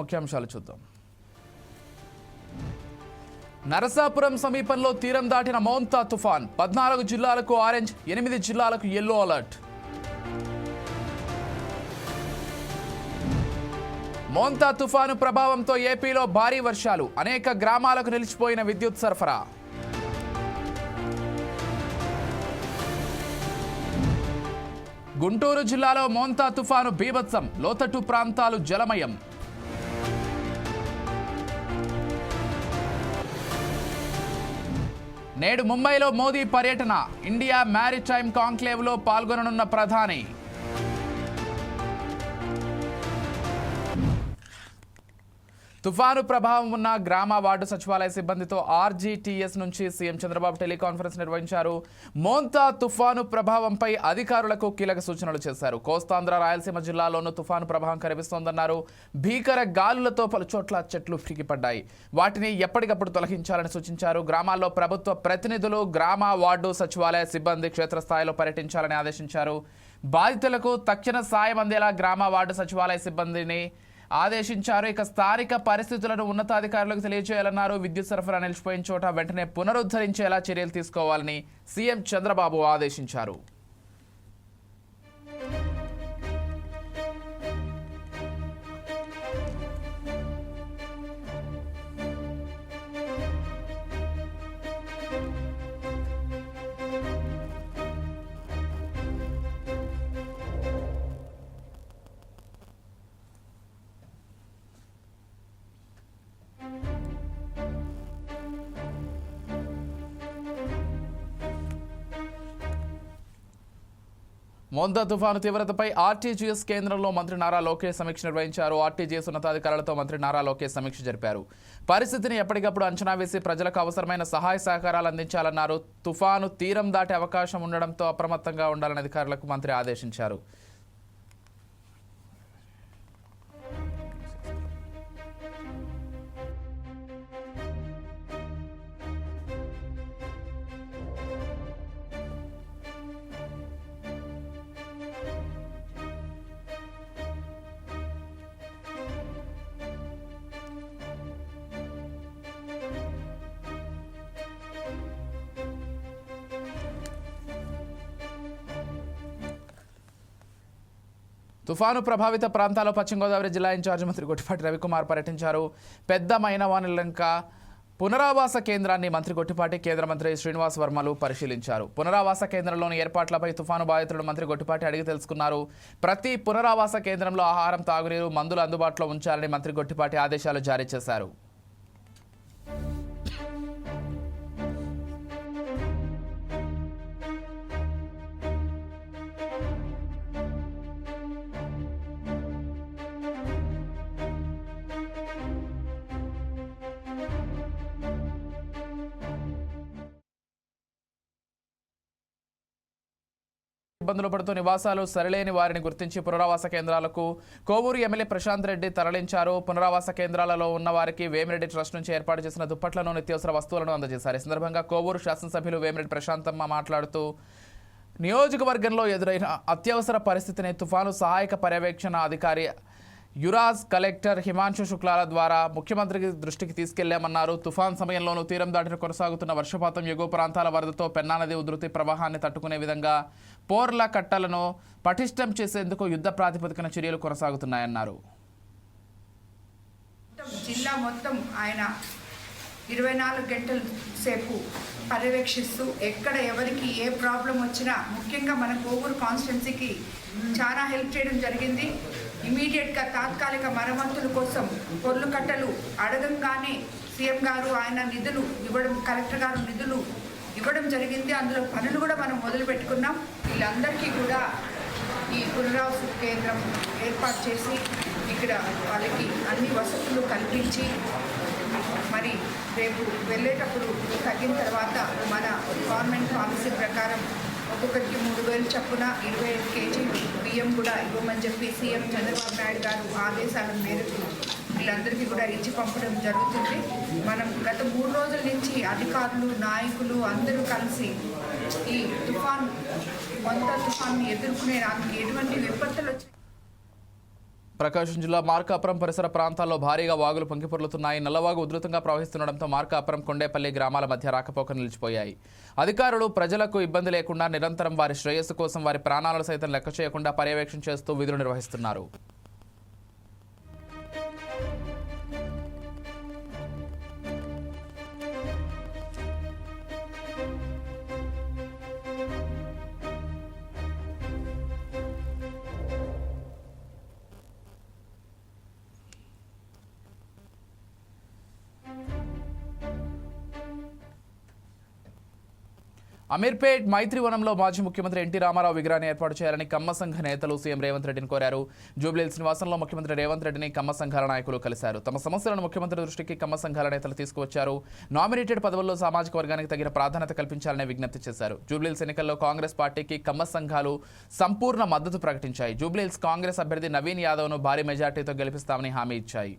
ముఖ్యాంశాలు చూద్దాం. నరసాపురం సమీపంలో తీరం దాటిన మౌంతా తుఫాన్ పద్నాలుగు జిల్లాలకు ఆరెంజ్ ఎనిమిది జిల్లాలకు ఎల్లో అలర్ట్ మోంతా తుఫాను ప్రభావంతో ఏపీలో భారీ వర్షాలు అనేక గ్రామాలకు నిలిచిపోయిన విద్యుత్ సరఫరా. గుంటూరు జిల్లాలో మోంతా తుఫాను బీభత్సం లోతట్టు ప్రాంతాలు జలమయం. నేడు ముంబైలో మోదీ పర్యటన. ఇండియా మ్యారిటైమ్ కాంక్లేవ్లో పాల్గొననున్న ప్రధాని. తుఫాను ప్రభావం ఉన్న గ్రామ వార్డు సచివాలయ సిబ్బందితో ఆర్జీటీఎస్ నుంచి సీఎం చంద్రబాబు టెలికాన్ఫరెన్స్ నిర్వహించారు. మోంతా తుఫాను ప్రభావంపై అధికారులకు కీలక సూచనలు చేశారు. కోస్తాంధ్ర రాయలసీమ జిల్లాలోనూ తుఫాను ప్రభావం కనిపిస్తోందన్నారు. భీకర గాలులతో పలు చోట్ల చెట్లు విరిగిపడ్డాయి వాటిని ఎప్పటికప్పుడు తొలగించాలని సూచించారు. గ్రామాల్లో ప్రభుత్వ ప్రతినిధులు గ్రామ వార్డు సచివాలయ సిబ్బంది క్షేత్రస్థాయిలో పర్యటించాలని ఆదేశించారు. బాధితులకు తక్షణ సాయం అందేలా గ్రామ వార్డు సచివాలయ సిబ్బందిని ఆదేశించారు. ఇక స్థానిక పరిస్థితులను ఉన్నతాధికారులకు తెలియజేయాలన్నారు విద్యుత్ సరఫరా నిలిచిపోయిన చోట వెంటనే పునరుద్ధరించేలా చర్యలు తీసుకోవాలని సీఎం చంద్రబాబు ఆదేశించారు. మొంద తుఫాను తీవ్రతపై ఆర్టీజీఎస్ కేంద్రంలో మంత్రి నారా లోకేష్ సమీక్ష నిర్వహించారు. ఆర్టీజీఎస్ ఉన్నతాధికారులతో మంత్రి నారా లోకేష్ సమీక్ష జరిపారు. పరిస్థితిని ఎప్పటికప్పుడు అంచనా వేసి ప్రజలకు అవసరమైన సహాయ సహకారాలు అందించాలన్నారు. తుఫాను తీరం దాటే అవకాశం ఉండడంతో అప్రమత్తంగా ఉండాలని అధికారులకు మంత్రి ఆదేశించారు. తుఫాను ప్రభావిత ప్రాంతాల్లో పశ్చిమ గోదావరి జిల్లా ఇన్ఛార్జి మంత్రి గొట్టిపాటి రవికుమార్ పర్యటించారు. పెద్ద మైనవానిలంక పునరావాస కేంద్రాన్ని మంత్రి గొట్టిపాటి కేంద్ర మంత్రి శ్రీనివాస్ వర్మలు పరిశీలించారు. పునరావాస కేంద్రంలోని ఏర్పాట్లపై తుఫాను బాధితులను మంత్రి గొట్టిపాటి అడిగి తెలుసుకున్నారు. ప్రతి పునరావాస కేంద్రంలో ఆహారం తాగునీరు మందులు అందుబాటులో ఉంచాలని మంత్రి గొట్టిపాటి ఆదేశాలు జారీ చేశారు. ఇబ్బందులు పడుతూ నివాసాలు సరిలేని వారిని గుర్తించి పునరావాస కేంద్రాలకు కోవూరు ఎమ్మెల్యే ప్రశాంత్ రెడ్డి తరలించారు. పునరావాస కేంద్రాలలో ఉన్న వారికి వేమిరెడ్డి ట్రస్ట్ నుంచి ఏర్పాటు చేసిన దుప్పట్లను నిత్యావసర వస్తువులను అందజేశారు. ఈ సందర్భంగా కోవూరు శాసనసభ్యులు వేమిరెడ్డి ప్రశాంతమ్మ మాట్లాడుతూ నియోజకవర్గంలో ఎదురైన అత్యవసర పరిస్థితిని తుఫాను సహాయక పర్యవేక్షణ అధికారి యురాజ్ కలెక్టర్ హిమాంశు శుక్లాల ద్వారా ముఖ్యమంత్రికి దృష్టికి తీసుకెళ్ళామన్నారు. తుఫాన్ సమయంలోనూ తీరం దాటిన కొనసాగుతున్న వర్షపాతం ఎగువ ప్రాంతాల వరదతో పెన్నానది ఉధృతి ప్రవాహాన్ని తట్టుకునే విధంగా పోర్ల కట్టలను పటిష్టం చేసేందుకు యుద్ధ ప్రాతిపదికన చర్యలు కొనసాగుతున్నాయన్నారు. జిల్లా మొత్తం ఆయన ఇరవై నాలుగు గంటల సేపు పర్యవేక్షిస్తూ ఎక్కడ ఎవరికి ఏ ప్రాబ్లం వచ్చినా ముఖ్యంగా మన కోవూరు కాన్స్టిట్యున్సీకి చాలా హెల్ప్ చేయడం జరిగింది. ఇమీడియట్గా తాత్కాలిక మరమ్మతుల కోసం పొర్లు కట్టలు అడగంగానే సీఎం గారు ఆయన నిధులు ఇవ్వడం కలెక్టర్ గారు నిధులు ఇవ్వడం జరిగింది. అందులో పనులు కూడా మనం మొదలు పెట్టుకున్నాం. వీళ్ళందరికీ కూడా ఈ పునరావాస కేంద్రం ఏర్పాటు చేసి ఇక్కడ వాళ్ళకి అన్ని వసతులు కల్పించి మరి రేపు వెళ్ళేటప్పుడు తగ్గిన తర్వాత మన గవర్నమెంట్ పాలసీ ప్రకారం ఒక్కొక్కరికి మూడు వేలు చప్పున ఇరవై ఐదు కేజీ బియ్యం కూడా ఇవ్వమని చెప్పి సీఎం చంద్రబాబు నాయుడు గారు ఆదేశాల మేరకు వీళ్ళందరికీ కూడా ఇచ్చి పంపడం జరుగుతుంది. మనం గత మూడు రోజుల నుంచి అధికారులు నాయకులు అందరూ కలిసి ఈ తుఫాన్ కొంత తుఫాన్ని ఎదుర్కొనే దానికి ఎటువంటి విపత్తులు వచ్చాయి ప్రకాశం జిల్లా మార్కాపురం పరిసర ప్రాంతాల్లో భారీగా వాగులు పొంగిపొర్లుతున్నాయి. నల్లవాగు ఉధృతంగా ప్రవహిస్తుండటంతో మార్కాపురం కొండేపల్లి గ్రామాల మధ్య రాకపోకలు నిలిచిపోయాయి. అధికారులు ప్రజలకు ఇబ్బంది లేకుండా నిరంతరం వారి శ్రేయస్సు కోసం వారి ప్రాణాలను సైతం లెక్క చేయకుండా పర్యవేక్షణ చేస్తూ విధులు నిర్వహిస్తున్నారు. అమీర్పేట్ మైత్రివనంలో మాజీ ముఖ్యమంత్రి ఎన్టీ రామారావు విగ్రహాన్ని ఏర్పాటు చేయాలని కమ్మ సంఘ నేతలు సీఎం రేవంత్ రెడ్డిని కోరారు. జూబ్లీహిల్స్ నివాసంలో ముఖ్యమంత్రి రేవంత్ రెడ్డిని కమ్మ సంఘాల నాయకులు కలిశారు. తమ సమస్యలను ముఖ్యమంత్రి దృష్టికి కమ్మ సంఘాల నేతలు తీసుకువచ్చారు. నామినేటెడ్ పదవుల్లో సామాజిక వర్గానికి తగిన ప్రాధాన్యత కల్పించాలని విజ్ఞప్తి చేశారు. జూబ్లీహిల్స్ ఎన్నికల్లో కాంగ్రెస్ పార్టీకి కమ్మ సంఘాలు సంపూర్ణ మద్దతు ప్రకటించాయి. జూబ్లీహిల్స్ కాంగ్రెస్ అభ్యర్థి నవీన్ యాదవ్ను భారీ మెజార్టీతో గెలిపిస్తామని హామీ ఇచ్చాయి.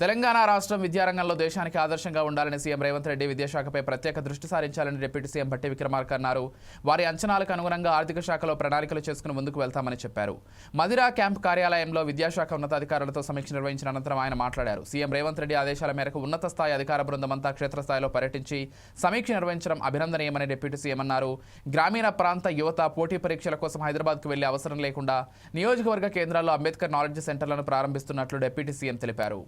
తెలంగాణ రాష్ట్రం విద్యారంగంలో దేశానికి ఆదర్శంగా ఉండాలని సీఎం రేవంత్ రెడ్డి విద్యాశాఖపై ప్రత్యేక దృష్టి సారించాలని డిప్యూటీ సీఎం భట్టి విక్రమార్క అన్నారు. వారి అంచనాలకు అనుగుణంగా ఆర్థిక శాఖలో ప్రణాళికలు చేసుకుని ముందుకు వెళ్తామని చెప్పారు. మదిరా క్యాంప్ కార్యాలయంలో విద్యాశాఖ ఉన్నతాధికారులతో సమీక్ష నిర్వహించిన అనంతరం ఆయన మాట్లాడారు. సీఎం రేవంత్ రెడ్డి ఆదేశాల మేరకు ఉన్నత స్థాయి అధికార బృందమంతా క్షేత్రస్థాయిలో పర్యటించి సమీక్ష నిర్వహించడం అభినందనీయమని డిప్యూటీ సీఎం అన్నారు. గ్రామీణ ప్రాంత యువత పోటీ పరీక్షల కోసం హైదరాబాద్కు వెళ్ళే అవసరం లేకుండా నియోజకవర్గ కేంద్రాల్లో అంబేద్కర్ నాలెడ్జ్ సెంటర్లను ప్రారంభిస్తున్నట్లు డిప్యూటీ సీఎం తెలిపారు.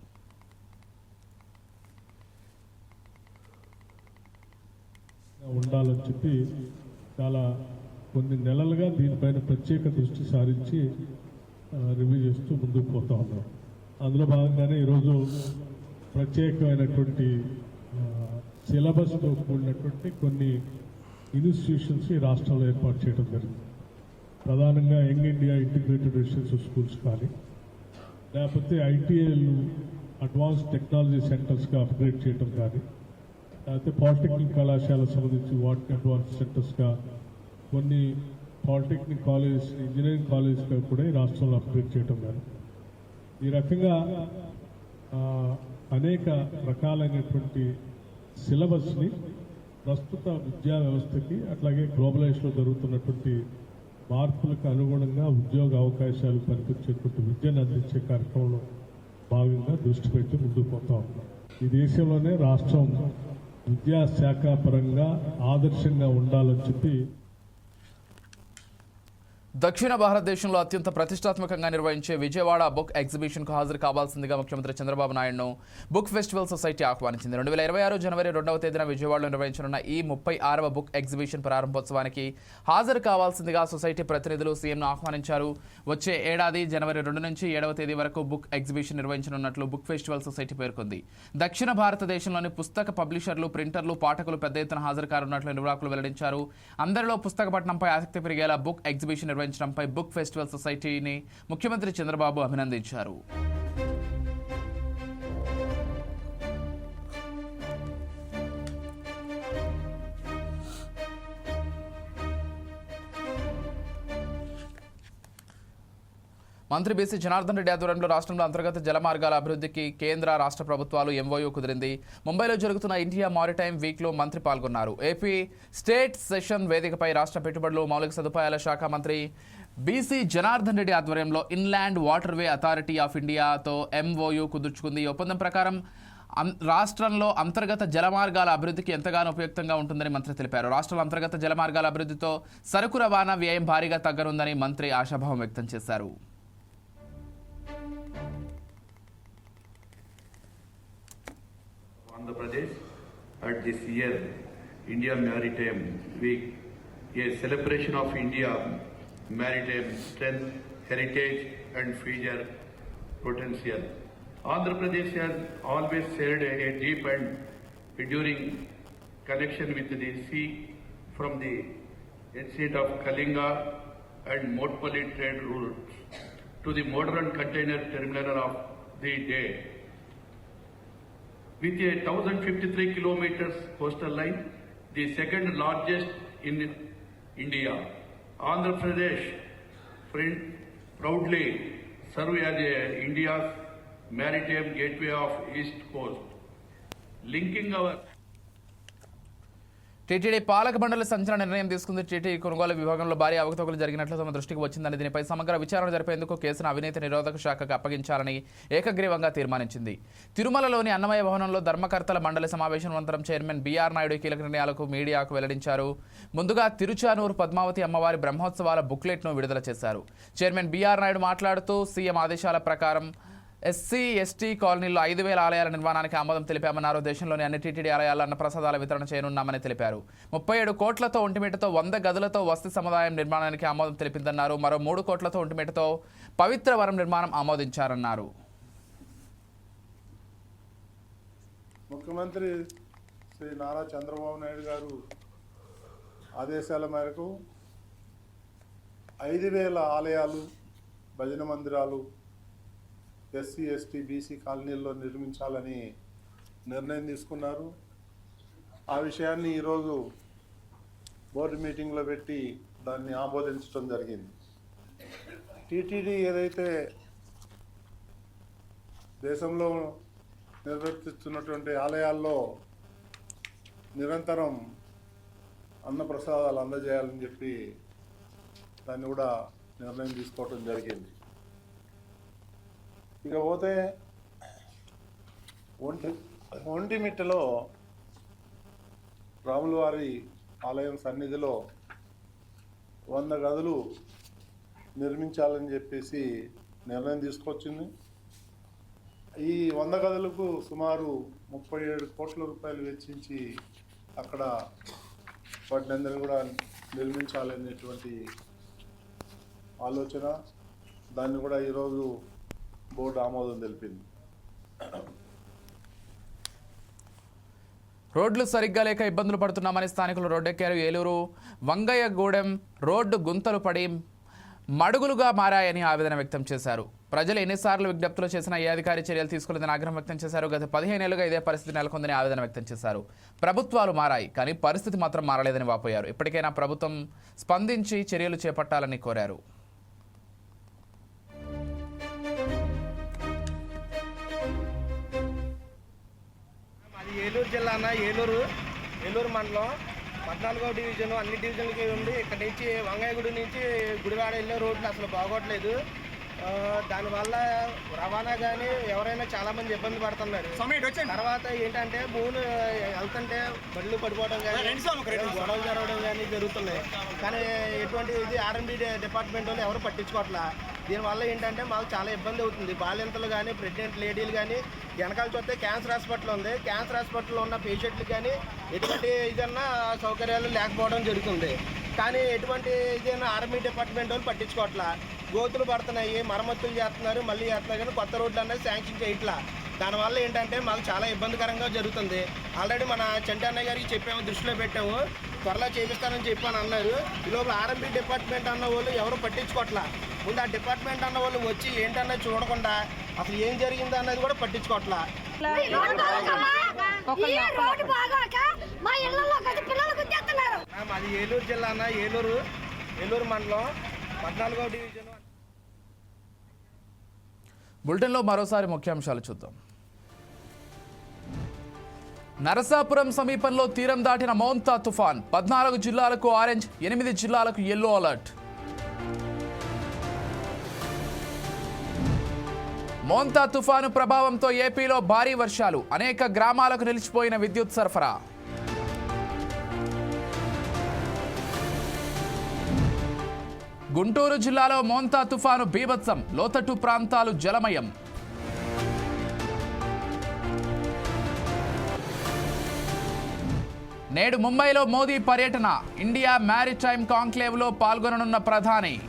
ఉండాలని చెప్పి చాలా కొన్ని నెలలుగా దీనిపైన ప్రత్యేక దృష్టి సారించి రివ్యూ చేస్తూ ముందుకు పోతా ఉన్నాం. అందులో భాగంగానే ఈరోజు ప్రత్యేకమైనటువంటి సిలబస్తో కూడినటువంటి కొన్ని ఇన్స్టిట్యూషన్స్ ఈ రాష్ట్రంలో ఏర్పాటు చేయడం జరిగింది. ప్రధానంగా young India integrated residential schools కానీ లేకపోతే ఐటీఐలు అడ్వాన్స్ టెక్నాలజీ సెంటర్స్గా అప్గ్రేడ్ చేయడం కానీ లేకపోతే పాలిటెక్నిక్ కళాశాల సంబంధించి వాటిని అడ్వాన్స్ సెంటర్స్గా కొన్ని పాలిటెక్నిక్ కాలేజ్ ఇంజనీరింగ్ కాలేజ్గా కూడా ఈ రాష్ట్రంలో అప్గ్రేడ్ చేయడం కానీ ఈ రకంగా అనేక రకాలైనటువంటి సిలబస్ని ప్రస్తుత విద్యా వ్యవస్థకి అట్లాగే గ్లోబలైజ్లో జరుగుతున్నటువంటి మార్పులకు అనుగుణంగా ఉద్యోగ అవకాశాలు కల్పించేటువంటి విద్యను అందించే కార్యక్రమంలో భాగంగా దృష్టి పెట్టి ముందుకు పోతా ఉన్నాం. ఈ దేశంలోనే రాష్ట్రం విద్యాశాఖ పరంగా ఆదర్శంగా ఉండాలని చెప్పి దక్షిణ భారతదేశంలో అత్యంత ప్రతిష్టాత్మకంగా నిర్వహించే విజయవాడ బుక్ ఎగ్జిబిషన్కు హాజరు కావాల్సిందిగా ముఖ్యమంత్రి చంద్రబాబు నాయుడును బుక్ ఫెస్టివల్ సొసైటీ ఆహ్వానించింది. రెండు వేల ఇరవై ఆరు జనవరి రెండవ తేదీన విజయవాడలో నిర్వహించనున్న ఈ ముప్పై ఆరవ బుక్ ఎగ్జిబిషన్ ప్రారంభోత్సవానికి హాజరు కావాల్సిందిగా సొసైటీ ప్రతినిధులు సీఎంను ఆహ్వానించారు. వచ్చే ఏడాది జనవరి రెండు నుంచి ఏడవ తేదీ వరకు బుక్ ఎగ్జిబిషన్ నిర్వహించనున్నట్లు బుక్ ఫెస్టివల్ సొసైటీ పేర్కొంది. దక్షిణ భారతదేశంలోని పుస్తక పబ్లిషర్లు ప్రింటర్లు పాఠకులు పెద్ద ఎత్తున హాజరు కానున్నట్లు నిర్వాహకులు వెల్లడించారు. అందరిలో పుస్తక పట్టణంపై ఆసక్తి పెరిగేలా బుక్ ఎగ్జిబిషన్ నిర్వహించడంపై బుక్ ఫెస్టివల్ సొసైటీని ముఖ్యమంత్రి చంద్రబాబు అభినందించారు. మంత్రి బీసీ జనార్దన్ రెడ్డి ఆధ్వర్యంలో రాష్ట్రంలో అంతర్గత జల మార్గాల అభివృద్ధికి కేంద్ర రాష్ట్ర ప్రభుత్వాలు ఎంఓయూ కుదిరింది. ముంబైలో జరుగుతున్న ఇండియా మారిటైమ్ వీక్లో మంత్రి పాల్గొన్నారు. ఏపీ స్టేట్ సెషన్ వేదికపై రాష్ట్ర పెట్టుబడులు మౌలిక సదుపాయాల శాఖ మంత్రి బీసీ జనార్దన్ రెడ్డి ఆధ్వర్యంలో ఇన్లాండ్ వాటర్వే అథారిటీ ఆఫ్ ఇండియాతో ఎంఓయూ కుదుర్చుకుంది. ఒప్పందం ప్రకారం రాష్ట్రంలో అంతర్గత జలమార్గాల అభివృద్ధికి ఎంతగానో ఉపయుక్తంగా ఉంటుందని మంత్రి తెలిపారు. రాష్ట్రంలో అంతర్గత జలమార్గాల అభివృద్ధితో సరుకు రవాణా వ్యయం భారీగా తగ్గనుందని మంత్రి ఆశాభావం వ్యక్తం చేశారు. Andhra Pradesh at this year India Maritime Week, a celebration of India maritime strength, heritage and future potential. Andhra Pradesh has always shared a, deep and enduring connection with the sea from the ancient of Kalinga and Motpally trade routes to the modern container terminal of the day. With a 1053 kilometers coastal line, the second largest in India. Andhra Pradesh proudly serve as India's maritime gateway of East Coast, linking our TTD పాలక మండలి సంచలన నిర్ణయం తీసుకుంది. TTD కొనుగోలు విభాగంలో భారీ అవకతవకలు జరిగినట్లు తమ దృష్టికి వచ్చిందని దీనిపై సమగ్ర విచారణ జరిపేందుకు కేసును అవినీతి నిరోధక శాఖకు అప్పగించాలని ఏకగ్రీవంగా తీర్మానించింది. తిరుమలలోని అన్నమయ భవనంలో ధర్మకర్తల మండలి సమావేశం అనంతరం చైర్మన్ బీఆర్ నాయుడు కీలక నిర్ణయాలకు మీడియాకు వెల్లడించారు. ముందుగా తిరుచానూరు పద్మావతి అమ్మవారి బ్రహ్మోత్సవాల బుక్లెట్ను విడుదల చేశారు. చైర్మన్ బీఆర్ నాయుడు మాట్లాడుతూ సీఎం ఆదేశాల ప్రకారం ఎస్సీ ఎస్టీ కాలనీలో ఐదు వేల ఆలయాల నిర్మాణానికి ఆమోదం తెలిపామన్నారు. దేశంలోని అన్ని టీటీడీ ఆలయాల్లో అన్నప్రసాదాల వితరణ చేయనున్నామని తెలిపారు. ముప్పై ఏడు కోట్లతో ఒంటిమిటతో వంద గదులతో వస్తు సముదాయం నిర్మాణానికి ఆమోదం తెలిపిందన్నారు. మరో మూడు కోట్లతో ఒంటిమిటతో పవిత్ర వరం నిర్మాణం ఆమోదించారన్నారు. ముఖ్యమంత్రి శ్రీ నారా చంద్రబాబు నాయుడు గారు ఆదేశాల మేరకు ఐదు వేల ఆలయాలు భజన మందిరాలు ఎస్సీ ఎస్టీ బీసీ కాలనీల్లో నిర్మించాలని నిర్ణయం తీసుకున్నారు. ఆ విషయాన్ని ఈరోజు బోర్డు మీటింగ్లో పెట్టి దాన్ని ఆమోదించడం జరిగింది. టీటీడీ ఏదైతే దేశంలో నిర్వర్తిస్తున్నటువంటి ఆలయాల్లో నిరంతరం అన్నప్రసాదాలు అందజేయాలని చెప్పి దాన్ని కూడా నిర్ణయం తీసుకోవటం జరిగింది. ఇకపోతే ఒంటి ఒంటిమిట్టలో రాములవారి ఆలయం సన్నిధిలో వంద గదులు నిర్మించాలని చెప్పేసి నిర్ణయం తీసుకొచ్చింది. ఈ వంద గదులకు సుమారు ముప్పై ఏడు కోట్ల రూపాయలు వెచ్చించి అక్కడ వాటిని కూడా నిర్మించాలనేటువంటి ఆలోచన. దాన్ని కూడా ఈరోజు బోర్డు ఆమోదం తెలిపింది. రోడ్లు సరిగ్గా లేక ఇబ్బందులు పడుతున్నామని స్థానికులు రోడ్డెక్కారు. ఏలూరు వంగయ్యగూడెం రోడ్డు గుంతలు పడి మడుగులుగా మారాయని ఆవేదన వ్యక్తం చేశారు. ప్రజలు ఎన్నిసార్లు విజ్ఞప్తులు చేసిన ఏ అధికారి చర్యలు తీసుకోలేదని ఆగ్రహం వ్యక్తం చేశారు. గత పదిహేనేళ్ళుగా ఇదే పరిస్థితి నెలకొందని ఆవేదన వ్యక్తం చేశారు. ప్రభుత్వాలు మారాయి కానీ పరిస్థితి మాత్రం మారలేదని వాపోయారు. ఇప్పటికైనా ప్రభుత్వం స్పందించి చర్యలు చేపట్టాలని కోరారు. అన్న ఏలూరు ఏలూరు మండలం. పద్నాలుగో డివిజన్ అన్ని డివిజన్లకి ఉంది ఇక్కడ నుంచి వంగయ్యగుడి నుంచి గుడివాడ వెళ్ళే రోడ్లు అసలు బాగోట్లేదు. దానివల్ల రవాణా కానీ ఎవరైనా చాలా మంది ఇబ్బంది పడుతున్నారు. తర్వాత ఏంటంటే భూములు వెళ్తుంటే బళ్ళు పడిపోవడం కానీ గొడవలు జరగడం కానీ జరుగుతున్నాయి. కానీ ఎటువంటి ఇది ఆర్ఎండి డిపార్ట్మెంట్ వాళ్ళు ఎవరు పట్టించుకోవట్లా. దీనివల్ల ఏంటంటే మాకు చాలా ఇబ్బంది అవుతుంది. బాలింతలు కానీ ప్రెగ్నెంట్ లేడీలు కానీ వెనకాల చూస్తే క్యాన్సర్ హాస్పిటల్ ఉంది. క్యాన్సర్ హాస్పిటల్లో ఉన్న పేషెంట్లు కానీ ఎటువంటి ఇదన్నా సౌకర్యాలు లేకపోవడం జరుగుతుంది. కానీ ఎటువంటి ఏదైనా ఆర్మీ డిపార్ట్మెంట్ వాళ్ళు పట్టించుకోవట్లా. గోతులు పడుతున్నాయి మరమ్మతులు చేస్తున్నారు మళ్ళీ చేస్తున్నారు కానీ కొత్త రోడ్లు అనేది శాంక్షన్ చేయట్లా. దానివల్ల ఏంటంటే మాకు చాలా ఇబ్బందికరంగా జరుగుతుంది. ఆల్రెడీ మన చంటి గారికి చెప్పాము దృష్టిలో పెట్టాము. త్వరలో చేపిస్తానని చెప్పాను అన్నారు. ఈ లోపల ఆర్ఎంపీ డిపార్ట్మెంట్ అన్న వాళ్ళు ఎవరు పట్టించుకోవట్లా. ముందు ఆ డిపార్ట్మెంట్ అన్న వాళ్ళు వచ్చి ఏంటన్నా చూడకుండా అసలు ఏం జరిగిందో అన్నది కూడా పట్టించుకోవట్లా. మాది ఏలూరు జిల్లా అన్న ఏలూరు ఏలూరు మండలం పద్నాలుగో డివిజన్. బులెటిన్లో మరోసారి ముఖ్యాంశాలు చూద్దాం. నరసాపురం సమీపంలో తీరం దాటిన మౌంతా తుఫాన్. పద్నాలుగు జిల్లాలకు ఆరెంజ్ ఎనిమిది జిల్లాలకు ఎల్లో అలర్ట్ మోంతా తుఫాను ప్రభావంతో ఏపీలో భారీ వర్షాలు. అనేక గ్రామాలకు నిలిచిపోయిన విద్యుత్ సరఫరా. గుంటూరు జిల్లాలో మోంతా తుఫాను బీభత్సం. లోతట్టు ప్రాంతాలు జలమయం. నేడు ముంబైలో మోదీ పర్యటన. ఇండియా మ్యారిటైమ్ కాంక్లేవ్లో పాల్గొననున్న ప్రధాని.